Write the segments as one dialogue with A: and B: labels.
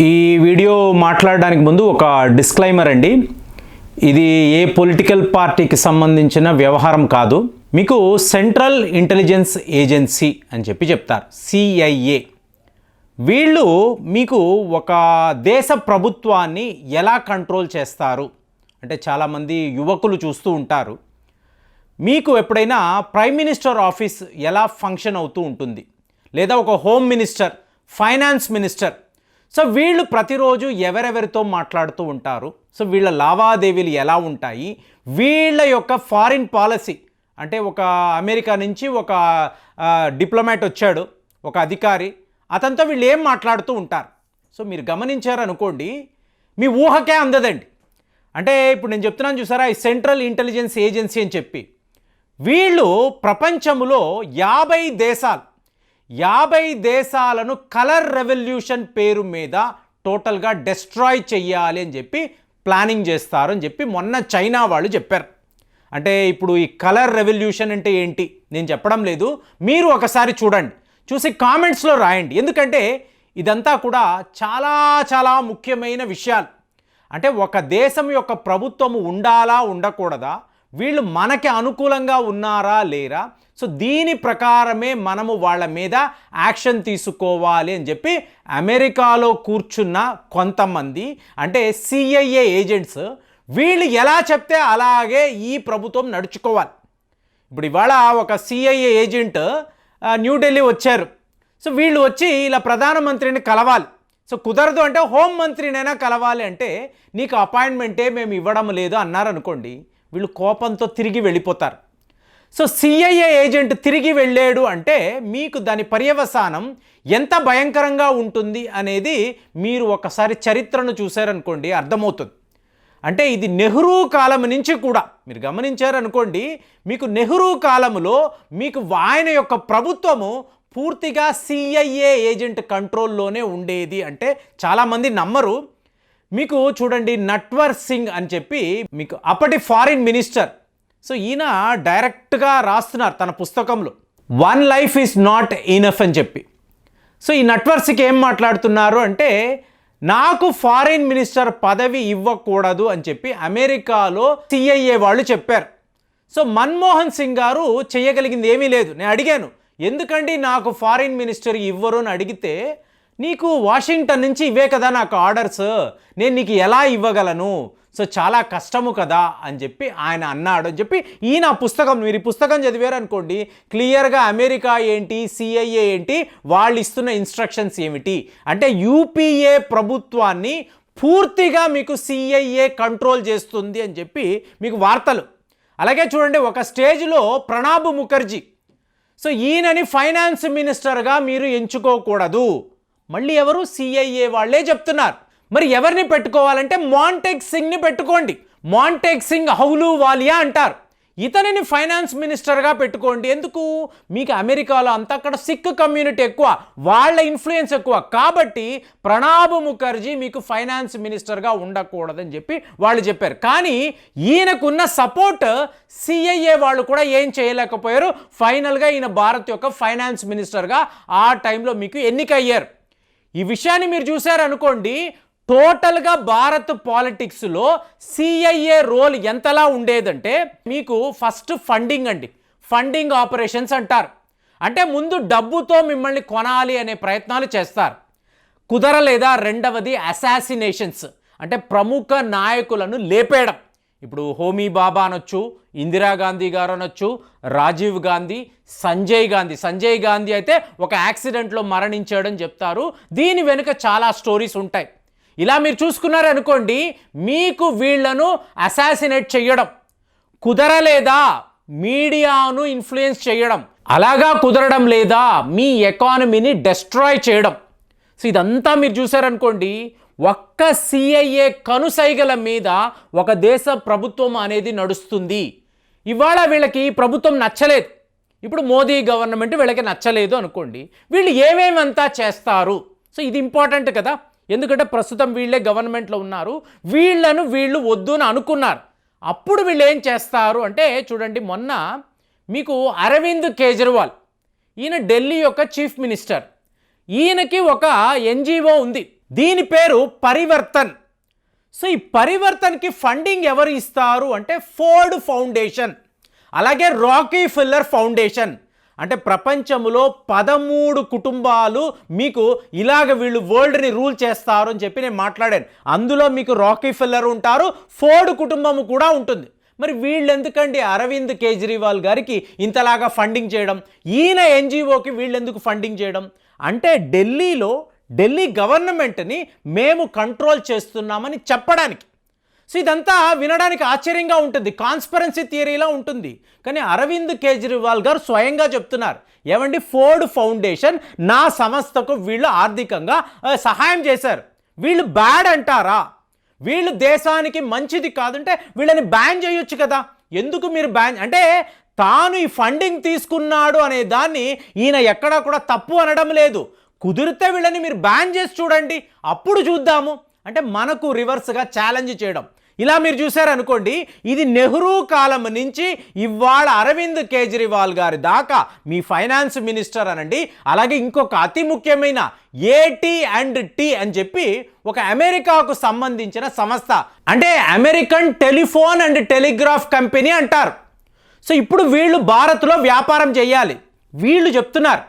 A: ఈ వీడియో మాట్లాడడానికి ముందు ఒక డిస్క్లైమర్ అండి. ఇది ఏ పొలిటికల్ పార్టీకి సంబంధించిన వ్యవహారం కాదు. మీకు సెంట్రల్ ఇంటెలిజెన్స్ ఏజెన్సీ అని చెప్పి చెప్తారు. సిఐఏ వీళ్ళు మీకు ఒక దేశ ప్రభుత్వాన్ని ఎలా కంట్రోల్ చేస్తారు? అంటే చాలామంది యువకులు చూస్తూ ఉంటారు. మీకు ఎప్పుడైనా ప్రైమ్ మినిస్టర్ ఆఫీస్ ఎలా ఫంక్షన్ అవుతూ ఉంటుంది? లేదా ఒక home minister finance minister so వీళ్ళు ప్రతిరోజు ఎవరెవరితో మాట్లాడుతూ ఉంటారు? సో వీళ్ళ లావాదేవీలు ఎలా ఉంటాయి? వీళ్ళ యొక్క ఫారిన్ పాలసీ అంటే ఒక అమెరికా నుంచి ఒక డిప్లొమాట్ వచ్చాడు ఒక అధికారి అతనితో వీళ్ళు ఏం మాట్లాడుతూ ఉంటారు? సో మీరు గమనించారనుకోండి మీ ఊహకే అందదండి. అంటే ఇప్పుడు నేను చెప్తున్నాను చూసారా ఈ సెంట్రల్ ఇంటెలిజెన్స్ ఏజెన్సీ అని చెప్పి. వీళ్ళు ప్రపంచంలో యాభై దేశాలు యాభై దేశాలను కలర్ రెవల్యూషన్ పేరు మీద టోటల్గా డెస్ట్రాయ్ చెయ్యాలి అని చెప్పి ప్లానింగ్ చేస్తారు అని చెప్పి మొన్న చైనా వాళ్ళు చెప్పారు. అంటే ఇప్పుడు ఈ కలర్ రెవల్యూషన్ అంటే ఏంటి? నేను చెప్పడం లేదు. మీరు ఒకసారి చూడండి. చూసి కామెంట్స్లో రాయండి. ఎందుకంటే ఇదంతా కూడా చాలా చాలా ముఖ్యమైన విషయాలు. అంటే ఒక దేశం యొక్క ప్రభుత్వము ఉండాలా ఉండకూడదా? వీళ్ళు మనకి అనుకూలంగా ఉన్నారా లేరా? సో దీని ప్రకారమే మనము వాళ్ళ మీద యాక్షన్ తీసుకోవాలి అని చెప్పి అమెరికాలో కూర్చున్న కొంతమంది అంటే సిఐఏ ఏజెంట్స్ వీళ్ళు ఎలా చెప్తే అలాగే ఈ ప్రభుత్వం నడుచుకోవాలి. ఇప్పుడు ఇవాళ ఒక సిఐఏ ఏజెంట్ న్యూఢిల్లీ వచ్చారు. సో వీళ్ళు వచ్చి ఇలా ప్రధానమంత్రిని కలవాలి. సో కుదరదు అంటే హోం మంత్రినైనా కలవాలి అంటే నీకు అపాయింట్మెంటే మేము ఇవ్వడం లేదు అన్నారనుకోండి వీళ్ళు కోపంతో తిరిగి వెళ్ళిపోతారు. సో సిఐఏ ఏజెంట్ తిరిగి వెళ్ళాడు అంటే మీకు దాని పర్యవసానం ఎంత భయంకరంగా ఉంటుంది అనేది మీరు ఒకసారి చరిత్రను చూశారనుకోండి అర్థమవుతుంది. అంటే ఇది నెహ్రూ కాలం నుంచి కూడా మీరు గమనించారనుకోండి మీకు నెహ్రూ కాలంలో మీకు ఆయన యొక్క ప్రభుత్వము పూర్తిగా సిఐఏ ఏజెంట్ కంట్రోల్లోనే ఉండేది అంటే చాలామంది నమ్మరు. మీకు చూడండి నట్వర్ సింగ్ అని చెప్పి మీకు అప్పటి ఫారిన్ మినిస్టర్ సో ఈయన డైరెక్ట్గా రాస్తున్నారు తన పుస్తకంలో. One life is not enough అని చెప్పి. సో ఈ నట్వర్స్కి ఏం మాట్లాడుతున్నారు అంటే నాకు ఫారిన్ మినిస్టర్ పదవి ఇవ్వకూడదు అని చెప్పి అమెరికాలో సిఐఏ వాళ్ళు చెప్పారు. సో మన్మోహన్ సింగ్ గారు చేయగలిగింది ఏమీ లేదు. నేను అడిగాను ఎందుకండి నాకు ఫారిన్ మినిస్టర్ ఇవ్వరు అని అడిగితే నీకు వాషింగ్టన్ నుంచి ఇవే కదా నాకు ఆర్డర్స్. నేను నీకు ఎలా ఇవ్వగలను? సో చాలా కష్టము కదా అని చెప్పి ఆయన అన్నాడు అని చెప్పి ఈయన పుస్తకం మీరు ఈ పుస్తకం చదివారు అనుకోండి క్లియర్గా అమెరికా ఏంటి సిఐఏ ఏంటి వాళ్ళు ఇస్తున్న ఇన్స్ట్రక్షన్స్ ఏమిటి? అంటే యూపీఏ ప్రభుత్వాన్ని పూర్తిగా మీకు సిఐఏ కంట్రోల్ చేస్తుంది అని చెప్పి మీకు వార్తలు. అలాగే చూడండి ఒక స్టేజ్లో ప్రణాబ్ ముఖర్జీ. సో ఈయనని ఫైనాన్స్ మినిస్టర్గా మీరు ఎంచుకోకూడదు. మళ్ళీ ఎవరు సిఐఏ వాళ్ళే చెప్తున్నారు. మరి ఎవరిని పెట్టుకోవాలంటే మాంటెక్ సింగ్ని పెట్టుకోండి. మాంటెక్ సింగ్ హౌలు వాలియా అంటారు. ఇతనిని ఫైనాన్స్ మినిస్టర్గా పెట్టుకోండి. ఎందుకు? మీకు అమెరికాలో అంతా అక్కడ సిక్ కమ్యూనిటీ ఎక్కువ వాళ్ళ ఇన్ఫ్లుయెన్స్ ఎక్కువ. కాబట్టి ప్రణాబ్ ముఖర్జీ మీకు ఫైనాన్స్ మినిస్టర్గా ఉండకూడదని చెప్పి వాళ్ళు చెప్పారు. కానీ ఈయనకున్న సపోర్ట్ సిఐఏ వాళ్ళు కూడా ఏం చేయలేకపోయారు. ఫైనల్గా ఈయన భారత్ యొక్క ఫైనాన్స్ మినిస్టర్గా ఆ టైంలో మీకు ఎన్నికయ్యారు. ఈ విషయాన్ని మీరు చూశారనుకోండి టోటల్గా భారత్ పాలిటిక్స్లో సిఐఏ రోల్ ఎంతలా ఉండేదంటే మీకు ఫస్ట్ ఫండింగ్ అండి. ఫండింగ్ ఆపరేషన్స్ అంటారు. అంటే ముందు డబ్బుతో మిమ్మల్ని కొనాలి అనే ప్రయత్నాలు చేస్తారు. కుదరలేదా రెండవది అసాసినేషన్స్ అంటే ప్రముఖ నాయకులను లేపేయడం. ఇప్పుడు హోమీ బాబా అనొచ్చు ఇందిరాగాంధీ గారు అనొచ్చు రాజీవ్ గాంధీ సంజయ్ గాంధీ. సంజయ్ గాంధీ అయితే ఒక యాక్సిడెంట్లో మరణించాడని చెప్తారు. దీని వెనుక చాలా స్టోరీస్ ఉంటాయి. ఇలా మీరు చూసుకున్నారనుకోండి మీకు వీళ్ళను అసాసినేట్ చేయడం కుదరలేదా మీడియాను ఇన్ఫ్లుయెన్స్ చేయడం అలాగా కుదరడం లేదా మీ ఎకానమీని డెస్ట్రాయ్ చేయడం. సో ఇదంతా మీరు చూసారనుకోండి ఒక్క సిఐఏ కనుసైగల మీద ఒక దేశ ప్రభుత్వం అనేది నడుస్తుంది. ఇవాళ వీళ్ళకి ప్రభుత్వం నచ్చలేదు. ఇప్పుడు మోదీ గవర్నమెంట్ వీళ్ళకి నచ్చలేదు అనుకోండి వీళ్ళు ఏమేమంతా చేస్తారు? సో ఇది ఇంపార్టెంట్ కదా. ఎందుకంటే ప్రస్తుతం వీళ్ళే గవర్నమెంట్లో ఉన్నారు. వీళ్ళను వీళ్ళు వద్దు అని అనుకున్నారు. అప్పుడు వీళ్ళు ఏం చేస్తారు అంటే చూడండి మొన్న మీకు అరవింద్ కేజ్రీవాల్ ఈయన ఢిల్లీ యొక్క చీఫ్ మినిస్టర్. ఈయనకి ఒక ఎన్జిఓ ఉంది. దీని పేరు పరివర్తన్. సో ఈ పరివర్తన్కి ఫండింగ్ ఎవరు ఇస్తారు అంటే ఫోర్డ్ ఫౌండేషన్. అలాగే రాకీ ఫిల్లర్ ఫౌండేషన్. అంటే ప్రపంచంలో పదమూడు కుటుంబాలు మీకు ఇలాగ వీళ్ళు వరల్డ్ని రూల్ చేస్తారు అని చెప్పి నేను మాట్లాడాను. అందులో మీకు రాకీ ఫిల్లర్ ఉంటారు ఫోర్డ్ కుటుంబం కూడా ఉంటుంది. మరి వీళ్ళు ఎందుకండి అరవింద్ కేజ్రీవాల్ గారికి ఇంతలాగా ఫండింగ్ చేయడం? ఈయన ఎన్జిఓకి వీళ్ళు ఎందుకు ఫండింగ్ చేయడం? అంటే ఢిల్లీలో ఢిల్లీ గవర్నమెంట్ని మేము కంట్రోల్ చేస్తున్నామని చెప్పడానికి. సో ఇదంతా వినడానికి ఆశ్చర్యంగా ఉంటుంది కాన్స్పరెన్సీ థియరీలా ఉంటుంది. కానీ అరవింద్ కేజ్రీవాల్ గారు స్వయంగా చెప్తున్నారు ఏమండి ఫోర్డ్ ఫౌండేషన్ నా సంస్థకు వీళ్ళు ఆర్థికంగా సహాయం చేశారు. వీళ్ళు బ్యాడ్ అంటారా? వీళ్ళు దేశానికి మంచిది కాదంటే వీళ్ళని బ్యాన్ చేయొచ్చు కదా. ఎందుకు మీరు బ్యాన్? అంటే తాను ఈ ఫండింగ్ తీసుకున్నాడు అనే దాన్ని ఈయన ఎక్కడా కూడా తప్పు అనడం లేదు. కుదిరితే వీళ్ళని మీరు బ్యాన్ చేసి చూడండి అప్పుడు చూద్దాము. అంటే మనకు రివర్స్గా ఛాలెంజ్ చేయడం. ఇలా మీరు చూశారనుకోండి ఇది నెహ్రూ కాలం నుంచి ఇవాళ అరవింద్ కేజ్రీవాల్ గారి దాకా మీ ఫైనాన్స్ మినిస్టర్ అనండి అలాగే ఇంకొక అతి ముఖ్యమైన ఏటీ అండ్ టీ అని చెప్పి ఒక అమెరికాకు సంబంధించిన సంస్థ. అంటే American telephone and telegraph company అంటారు. సో ఇప్పుడు వీళ్ళు భారత్లో వ్యాపారం చేయాలి. వీళ్ళు చెప్తున్నారు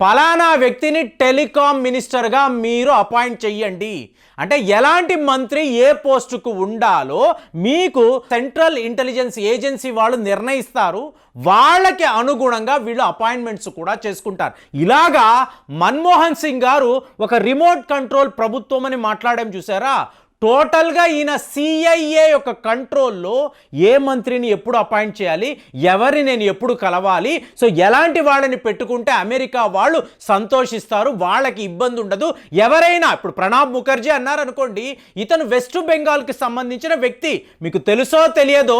A: పలానా వ్యక్తిని టెలికాం మినిస్టర్గా మీరు అపాయింట్ చెయ్యండి. అంటే ఎలాంటి మంత్రి ఏ పోస్టుకు ఉండాలో మీకు సెంట్రల్ ఇంటెలిజెన్స్ ఏజెన్సీ వాళ్ళు నిర్ణయిస్తారు. వాళ్ళకి అనుగుణంగా వీళ్ళు అపాయింట్మెంట్స్ కూడా చేసుకుంటారు. ఇలాగా మన్మోహన్ సింగ్ గారు ఒక రిమోట్ కంట్రోల్ ప్రభుత్వం అని మాట్లాడడం చూసారా? టోటల్గా ఈయన సిఐఏ యొక్క కంట్రోల్లో ఏ మంత్రిని ఎప్పుడు అపాయింట్ చేయాలి ఎవరిని నేను ఎప్పుడు కలవాలి సో ఎలాంటి వాళ్ళని పెట్టుకుంటే అమెరికా వాళ్ళు సంతోషిస్తారు వాళ్ళకి ఇబ్బంది ఉండదు. ఎవరైనా ఇప్పుడు ప్రణబ్ ముఖర్జీ అన్నారనుకోండి ఇతను వెస్ట్ బెంగాల్కి సంబంధించిన వ్యక్తి. మీకు తెలుసో తెలియదో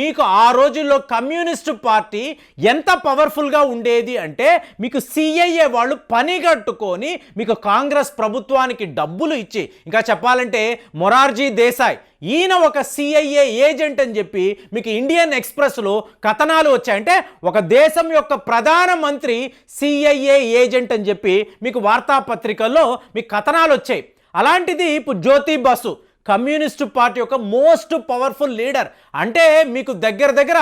A: మీకు ఆ రోజుల్లో కమ్యూనిస్ట్ పార్టీ ఎంత పవర్ఫుల్గా ఉండేది అంటే మీకు సిఐఏ వాళ్ళు పనిగట్టుకొని మీకు కాంగ్రెస్ ప్రభుత్వానికి డబ్బులు ఇచ్చి ఇంకా చెప్పాలంటే మొరార్జీ దేశాయ్. ఈయన ఒక సిఐఏ ఏజెంట్ అని చెప్పి మీకు ఇండియన్ ఎక్స్ప్రెస్లో కథనాలు వచ్చాయంటే ఒక దేశం యొక్క ప్రధాన మంత్రి సిఐఏ ఏజెంట్ అని చెప్పి మీకు వార్తాపత్రికల్లో మీకు కథనాలు వచ్చాయి. అలాంటిది ఇప్పుడు జ్యోతి బసు కమ్యూనిస్టు పార్టీ యొక్క మోస్ట్ పవర్ఫుల్ లీడర్ అంటే మీకు దగ్గర దగ్గర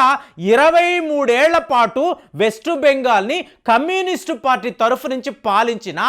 A: ఇరవై మూడేళ్ళ పాటు వెస్ట్ బెంగాల్ని కమ్యూనిస్టు పార్టీ తరఫు నుంచి పాలించిన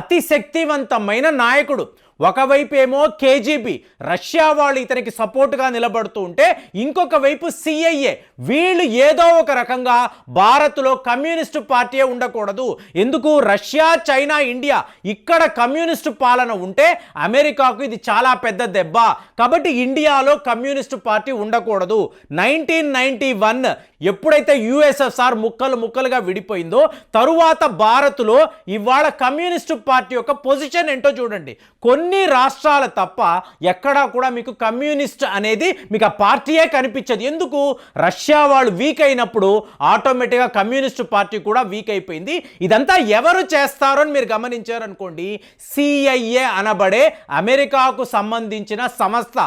A: అతి శక్తివంతమైన నాయకుడు. ఒకవైపు ఏమో కేజీబీ రష్యా వాళ్ళు ఇతనికి సపోర్ట్గా నిలబడుతూ ఉంటే ఇంకొక వైపు సిఐఏ. వీళ్ళు ఏదో ఒక రకంగా భారత్లో కమ్యూనిస్టు పార్టీయే ఉండకూడదు. ఎందుకు? రష్యా చైనా ఇండియా ఇక్కడ కమ్యూనిస్టు పాలన ఉంటే అమెరికాకు ఇది చాలా పెద్ద దెబ్బ. కాబట్టి ఇండియాలో కమ్యూనిస్టు పార్టీ ఉండకూడదు. నైన్టీన్ నైన్టీ వన్ ఎప్పుడైతే యుఎస్ఎస్ఆర్ ముక్కలు ముక్కలుగా విడిపోయిందో తరువాత భారత్లో ఇవాళ కమ్యూనిస్టు పార్టీ యొక్క పొజిషన్ ఏంటో చూడండి. కొన్ని రాష్ట్రాలు తప్ప ఎక్కడా కూడా మీకు కమ్యూనిస్ట్ అనేది మీకు ఆ పార్టీయే కనిపించదు. ఎందుకు? రష్యా వాళ్ళు వీక్ అయినప్పుడు ఆటోమేటిక్గా కమ్యూనిస్ట్ పార్టీ కూడా వీక్ అయిపోయింది. ఇదంతా ఎవరు చేస్తారో అని మీరు గమనించారనుకోండి. సిఐఏ అనబడే అమెరికాకు సంబంధించిన సంస్థ.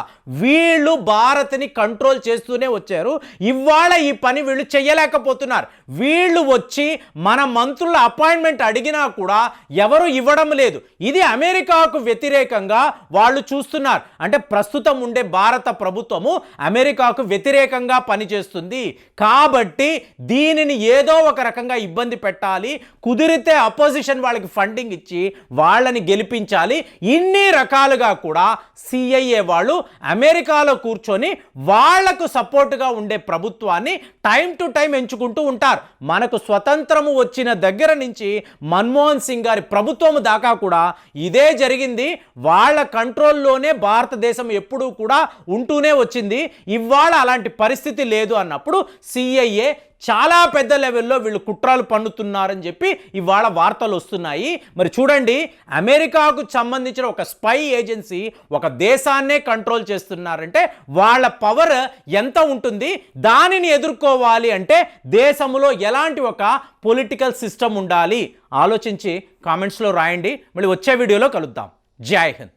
A: వీళ్ళు భారత్ని కంట్రోల్ చేస్తూనే వచ్చారు. ఇవాళ ఈ పని వీళ్ళు చేయలేకపోతున్నారు వీళ్ళు వచ్చి మన మంత్రుల అపాయింట్మెంట్ అడిగినా కూడా ఎవరు ఇవ్వడం లేదు. ఇది అమెరికాకు వ్యతిరేకంగా వాళ్ళు చూస్తున్నారు. అంటే ప్రస్తుతం ఉండే భారత ప్రభుత్వము అమెరికాకు వ్యతిరేకంగా పనిచేస్తుంది. కాబట్టి దీనిని ఏదో ఒక రకంగా ఇబ్బంది పెట్టాలి. కుదిరితే అపోజిషన్ వాళ్ళకి ఫండింగ్ ఇచ్చి వాళ్ళని గెలిపించాలి. ఇన్ని రకాలుగా కూడా సిఐఏ వాళ్ళు అమెరికాలో కూర్చొని వాళ్ళకు సపోర్టుగా ఉండే ప్రభుత్వాన్ని టైం టు టైం ఎంచుకుంటూ ఉంటారు. మనకు స్వతంత్రము వచ్చిన దగ్గర నుంచి మన్మోహన్ సింగ్ గారి ప్రభుత్వం దాకా కూడా ఇదే జరిగింది. వాళ్ళ కంట్రోల్లోనే భారతదేశం ఎప్పుడూ కూడా ఉంటూనే వచ్చింది. ఇవాళ అలాంటి పరిస్థితి లేదు అన్నప్పుడు సిఐఏ చాలా పెద్ద లెవెల్లో వీళ్ళు కుట్రాలు పన్నుతున్నారని చెప్పి ఇవాళ వార్తలు వస్తున్నాయి. మరి చూడండి అమెరికాకు సంబంధించిన ఒక స్పై ఏజెన్సీ ఒక దేశాన్నే కంట్రోల్ చేస్తున్నారంటే వాళ్ళ పవర్ ఎంత ఉంటుంది? దానిని ఎదుర్కోవాలి అంటే దేశంలో ఎలాంటి ఒక పొలిటికల్ సిస్టమ్ ఉండాలి? ఆలోచించి కామెంట్స్లో రాయండి. మళ్ళీ వచ్చే వీడియోలో కలుద్దాం. జై హింద్.